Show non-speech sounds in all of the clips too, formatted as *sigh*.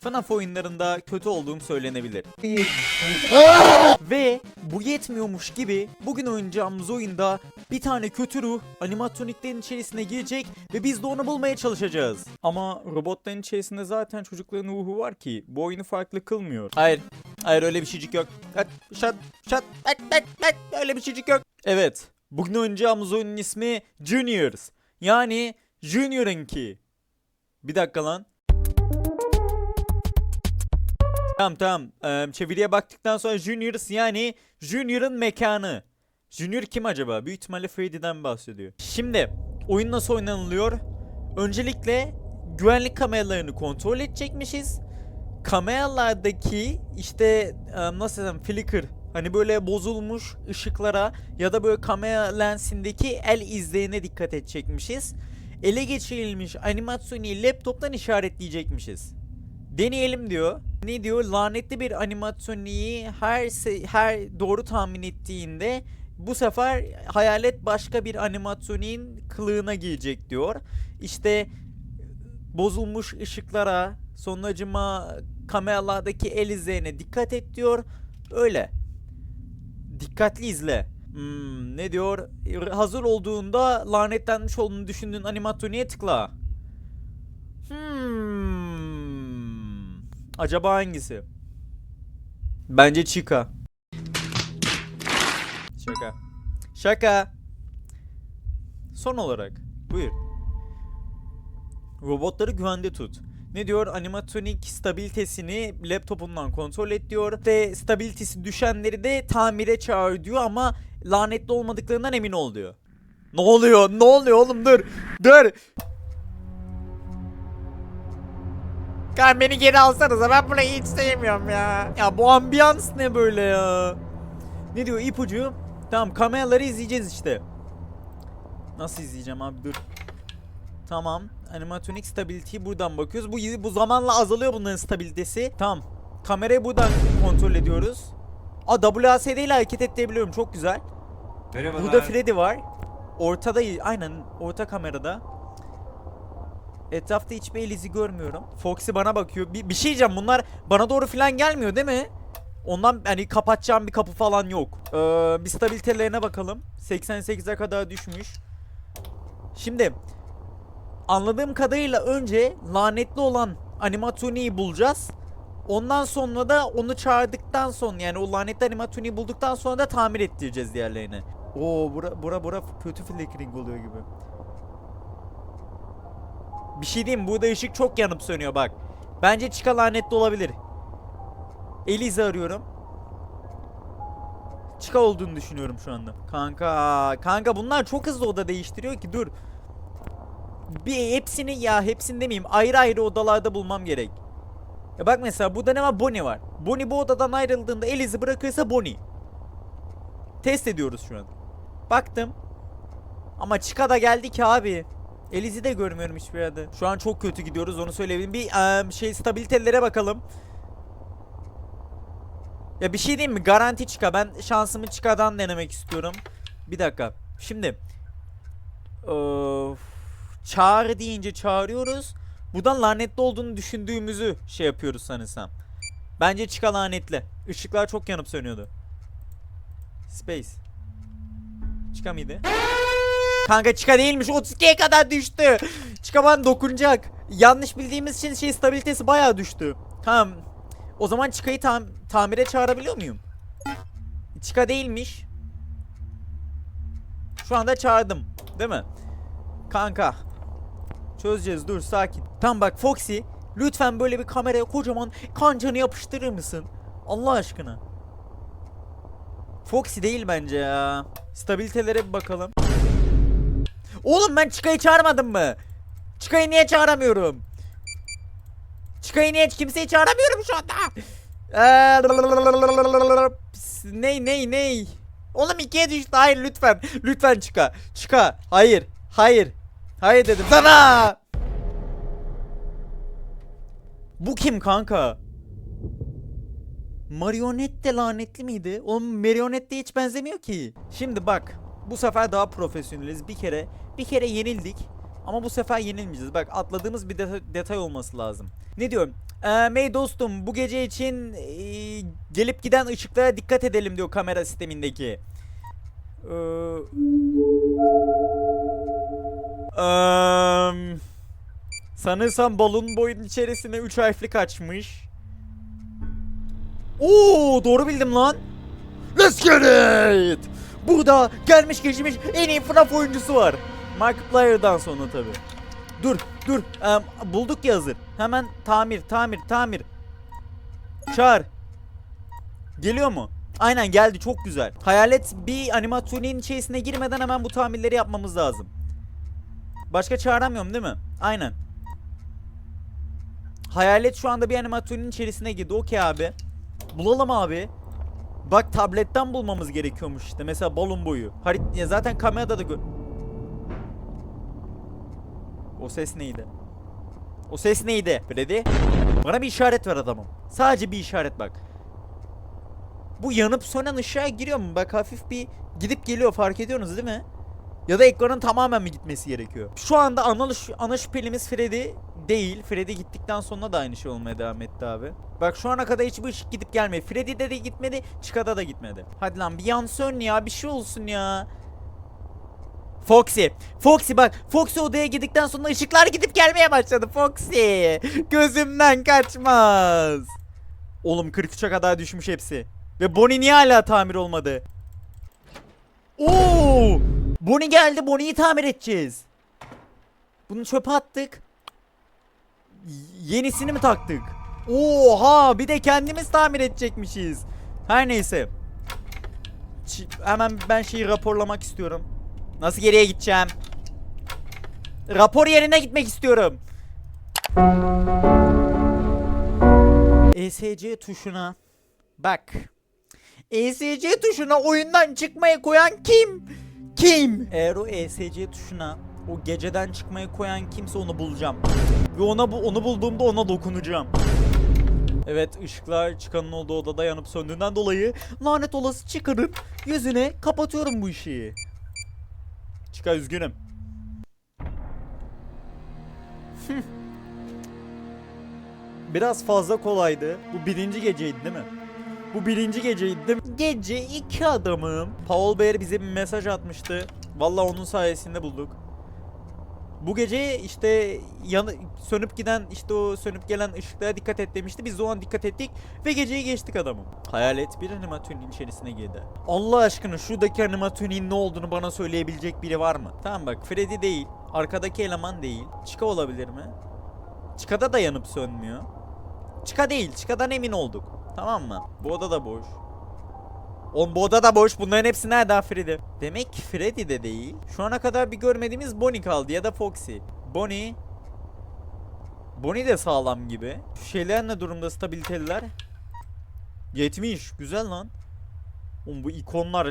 FNAF oyunlarında kötü olduğum söylenebilir. *laughs* Ve bu yetmiyormuş gibi bugün oynayacağımız oyunda bir tane kötü ruh animatroniklerin içerisine girecek ve biz de onu bulmaya çalışacağız. Ama robotların içerisinde zaten çocukların ruhu var ki bu oyunu farklı kılmıyor. Hayır. Hayır öyle bir şeycik yok. Şat, şat, şat, şat, öyle bir şeycik yok. Evet. Bugün oynayacağımız oyunun ismi Juniors. Yani Junior'ınki. Bir dakika lan. Tamam tamam. Ee, çeviriye baktıktan sonra Juniors yani Junior'ın mekanı. Junior kim acaba? Büyük ihtimalle Freddy'den bahsediyor. Şimdi oyun nasıl oynanılıyor? Öncelikle güvenlik kameralarını kontrol edecekmişiz. Kameralardaki işte e, nasıl desem flicker hani böyle bozulmuş ışıklara ya da böyle kamera lensindeki el izlerine dikkat edecekmişiz. Ele geçirilmiş animasyonu laptoptan işaretleyecekmişiz. Deneyelim diyor. Ne diyor? Lanetli bir animatroniği her her doğru tahmin ettiğinde bu sefer hayalet başka bir animatroniğin kılığına girecek diyor. İşte bozulmuş ışıklara, sonucuma kameralardaki el izlerine dikkat et diyor. Öyle. Dikkatli izle. Hmm, ne diyor? Hazır olduğunda lanetlenmiş olduğunu düşündüğün animatroniğe tıkla. Hmm. Acaba hangisi? Bence Chica. Şaka. Şaka. Son olarak. Buyur. Robotları güvende tut. Ne diyor? Animatronik stabilitesini laptopundan kontrol et diyor. De stabilitesi düşenleri de tamire çağır diyor ama lanetli olmadıklarından emin ol diyor. Ne oluyor? Ne oluyor oğlum? Dur. Dur. Kan beni geri alsanıza ben burayı hiç sevmiyorum ya. Ya bu ambiyans ne böyle ya? Ne diyor ipucu? Tamam kameraları izleyeceğiz işte. Nasıl izleyeceğim abi dur. Tamam. Animatronic stability'yi buradan bakıyoruz. Bu bu zamanla azalıyor bunların stabilitesi. Tamam. Kamerayı buradan kontrol ediyoruz. Aa WASD ile hareket ettirebiliyorum. Çok güzel. Merhabalar. Burada Freddy var. Ortada aynen orta kamerada. Etrafta hiçbir el izi görmüyorum. Foxy bana bakıyor. Bir, bir şey diyeceğim bunlar bana doğru falan gelmiyor değil mi? Ondan hani kapatacağım bir kapı falan yok. Ee, bir stabilitelerine bakalım. 88'e kadar düşmüş. Şimdi anladığım kadarıyla önce lanetli olan animatroniği bulacağız. Ondan sonra da onu çağırdıktan sonra yani o lanetli animatroniği bulduktan sonra da tamir ettireceğiz diğerlerini. Oo bura bura bura kötü flickering oluyor gibi. Bir şey diyeyim burada ışık çok yanıp sönüyor bak. Bence çıka lanetli olabilir. Eliza arıyorum. Çıka olduğunu düşünüyorum şu anda. Kanka, kanka bunlar çok hızlı oda değiştiriyor ki dur. Bir hepsini ya hepsini demeyeyim ayrı ayrı odalarda bulmam gerek. Ya bak mesela burada ne var? Bonnie var. Bonnie bu odadan ayrıldığında Elizi bırakırsa Bonnie. Test ediyoruz şu an. Baktım. Ama Chica da geldi ki abi. Elizi de görmüyorum hiçbir yerde. Şu an çok kötü gidiyoruz onu söyleyebilirim. Bir eee, şey stabilitelere bakalım. Ya bir şey diyeyim mi? Garanti Chica. Ben şansımı Chica'dan denemek istiyorum. Bir dakika. Şimdi. Of. Çağrı deyince çağırıyoruz. Buradan lanetli olduğunu düşündüğümüzü şey yapıyoruz sanırsam. Bence Chica lanetli. Işıklar çok yanıp sönüyordu. Space. Chica mıydı? Kanka Chica değilmiş. 32'ye kadar düştü. Chica bana dokunacak. Yanlış bildiğimiz için şey stabilitesi bayağı düştü. Tamam. O zaman Chica'yı tam tamire çağırabiliyor muyum? Chica değilmiş. Şu anda çağırdım. Değil mi? Kanka. Çözeceğiz dur sakin. Tamam bak Foxy. Lütfen böyle bir kameraya kocaman kancanı yapıştırır mısın? Allah aşkına. Foxy değil bence ya. Stabilitelere bir bakalım. Oğlum ben Chica'yı çağırmadım mı? Chica'yı niye çağıramıyorum? Chica'yı niye kimseyi çağıramıyorum şu anda? Eee, ney ney ney? Oğlum ikiye düştü. Hayır lütfen. Lütfen Chica. Chica. Hayır. Hayır. Hayır dedim sana. Bu kim kanka? Marionet de lanetli miydi? Oğlum marionet de hiç benzemiyor ki. Şimdi bak. Bu sefer daha profesyoneliz. Bir kere bir kere yenildik. Ama bu sefer yenilmeyeceğiz. Bak atladığımız bir deta- detay olması lazım. Ne diyorum? Ee, May dostum bu gece için ee, gelip giden ışıklara dikkat edelim diyor kamera sistemindeki. Ee, Eee, sanırsam balon boyun içerisine 3 harfli kaçmış. Oo doğru bildim lan. Let's get it. Burada gelmiş geçmiş en iyi FNAF oyuncusu var. Markiplier'dan sonra tabi. Dur dur Em, bulduk ya hazır. Hemen tamir tamir tamir. Çağır. Geliyor mu? Aynen geldi çok güzel. Hayalet bir animatroniğin içerisine girmeden hemen bu tamirleri yapmamız lazım. Başka çağıramıyorum değil mi? Aynen. Hayalet şu anda bir animatroniğin içerisine girdi. Okey abi. Bulalım abi. Bak tabletten bulmamız gerekiyormuş işte. Mesela balon boyu. Harit ya zaten kamerada da gö- O ses neydi? O ses neydi? Freddy? Bana bir işaret ver adamım. Sadece bir işaret bak. Bu yanıp sönen ışığa giriyor mu? Bak hafif bir gidip geliyor fark ediyorsunuz değil mi? Ya da ekranın tamamen mi gitmesi gerekiyor? Şu anda ana, ana şüphelimiz Freddy değil. Freddy gittikten sonra da aynı şey olmaya devam etti abi. Bak şu ana kadar hiçbir ışık gidip gelmedi. Freddy'de de gitmedi, Chicka'da da gitmedi. Hadi lan bir yan sön ya, bir şey olsun ya. Foxy. Foxy bak. Foxy odaya girdikten sonra ışıklar gidip gelmeye başladı. Foxy. Gözümden kaçmaz. Oğlum 43'e kadar düşmüş hepsi. Ve Bonnie niye hala tamir olmadı? Oo! Bonnie geldi. Bonnie'yi tamir edeceğiz. Bunu çöpe attık. Yenisini mi taktık? Oha! Bir de kendimiz tamir edecekmişiz. Her neyse. Ç- hemen ben şeyi raporlamak istiyorum. Nasıl geriye gideceğim? Rapor yerine gitmek istiyorum. ESC tuşuna bak. ESC tuşuna oyundan çıkmaya koyan kim? Kim? Eğer o ESC tuşuna o geceden çıkmaya koyan kimse onu bulacağım. Ve ona bu onu bulduğumda ona dokunacağım. Evet ışıklar çıkanın olduğu odada yanıp söndüğünden dolayı lanet olası çıkarıp yüzüne kapatıyorum bu ışığı. Çıkar üzgünüm. *laughs* Biraz fazla kolaydı. Bu birinci geceydi değil mi? Bu birinci geceydi değil mi? Gece iki adamım. Paul Bear bize bir mesaj atmıştı. Valla onun sayesinde bulduk. Bu gece işte yanı, sönüp giden işte o sönüp gelen ışıklara dikkat et demişti. Biz o an dikkat ettik ve geceyi geçtik adamım. Hayalet bir animatroniğin içerisine girdi. Allah aşkına şuradaki animatroniğin ne olduğunu bana söyleyebilecek biri var mı? Tamam bak Freddy değil. Arkadaki eleman değil. Chica olabilir mi? Chica'da da yanıp sönmüyor. Chica değil. Chica'dan emin olduk. Tamam mı? Bu oda da boş. Oğlum bu oda da boş. Bunların hepsi nereden Freddy? Demek ki Freddy de değil. Şu ana kadar bir görmediğimiz Bonnie kaldı ya da Foxy. Bonnie. Bonnie de sağlam gibi. Şu şeyler ne durumda stabiliteler? 70. Güzel lan. Oğlum bu ikonlar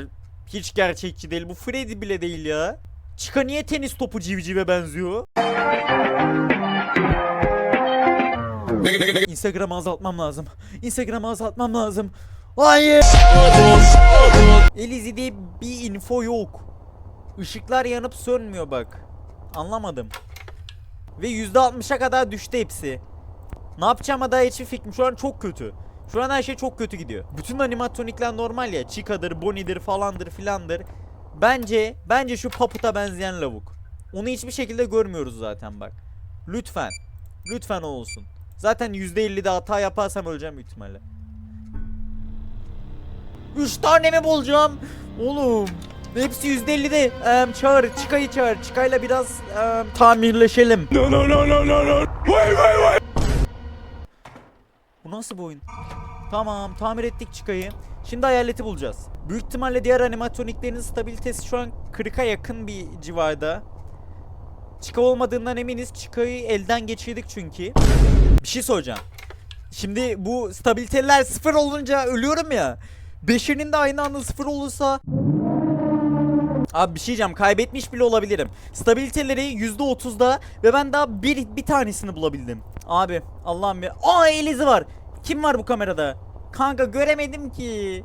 hiç gerçekçi değil. Bu Freddy bile değil ya. Chica niye tenis topu civcive benziyor? Instagram'ı azaltmam lazım. Instagram'ı azaltmam lazım. Hayır. Elizi'de bir info yok. Işıklar yanıp sönmüyor bak. Anlamadım. Ve %60'a kadar düştü hepsi. Ne yapacağıma dair hiçbir fikrim. Şu an çok kötü. Şu an her şey çok kötü gidiyor. Bütün animatronikler normal ya. Chica'dır, Bonnie'dir falandır filandır. Bence, bence şu Paput'a benzeyen lavuk. Onu hiçbir şekilde görmüyoruz zaten bak. Lütfen. Lütfen olsun. Zaten %50'de hata yaparsam öleceğim ihtimalle. 3 tane mi bulacağım? Oğlum. Hepsi %50'de. Em, çağır, Çıkay'ı çağır. Çıkay'la biraz em, tamirleşelim. No, no, no, no, no, no. Wait, wait, wait. Bu nasıl bir oyun? Tamam, tamir ettik Çıkay'ı. Şimdi hayaleti bulacağız. Büyük ihtimalle diğer animatroniklerin stabilitesi şu an 40'a yakın bir civarda. Çıka olmadığından eminiz. Çıkay'ı elden geçirdik çünkü. Bir şey soracağım. Şimdi bu stabiliteler sıfır olunca ölüyorum ya. Beşinin de aynı anda sıfır olursa... Abi bir şey diyeceğim kaybetmiş bile olabilirim. Stabiliteleri %30'da ve ben daha bir, bir tanesini bulabildim. Abi Allah'ım ya. Aa Elizi var. Kim var bu kamerada? Kanka göremedim ki.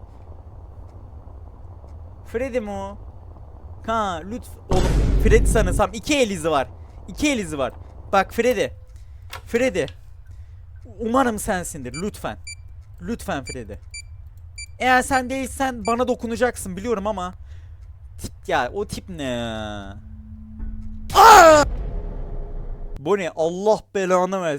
Freddy mi o? Ha lütfen. Oğlum Freddy sanırsam iki Elizi var. İki el izi var. Bak Freddy. Freddy. Umarım sensindir lütfen. Lütfen Freddy. Eğer sen değilsen bana dokunacaksın biliyorum ama tip ya o tip ne? Aa! Bu ne? Allah belanı versin.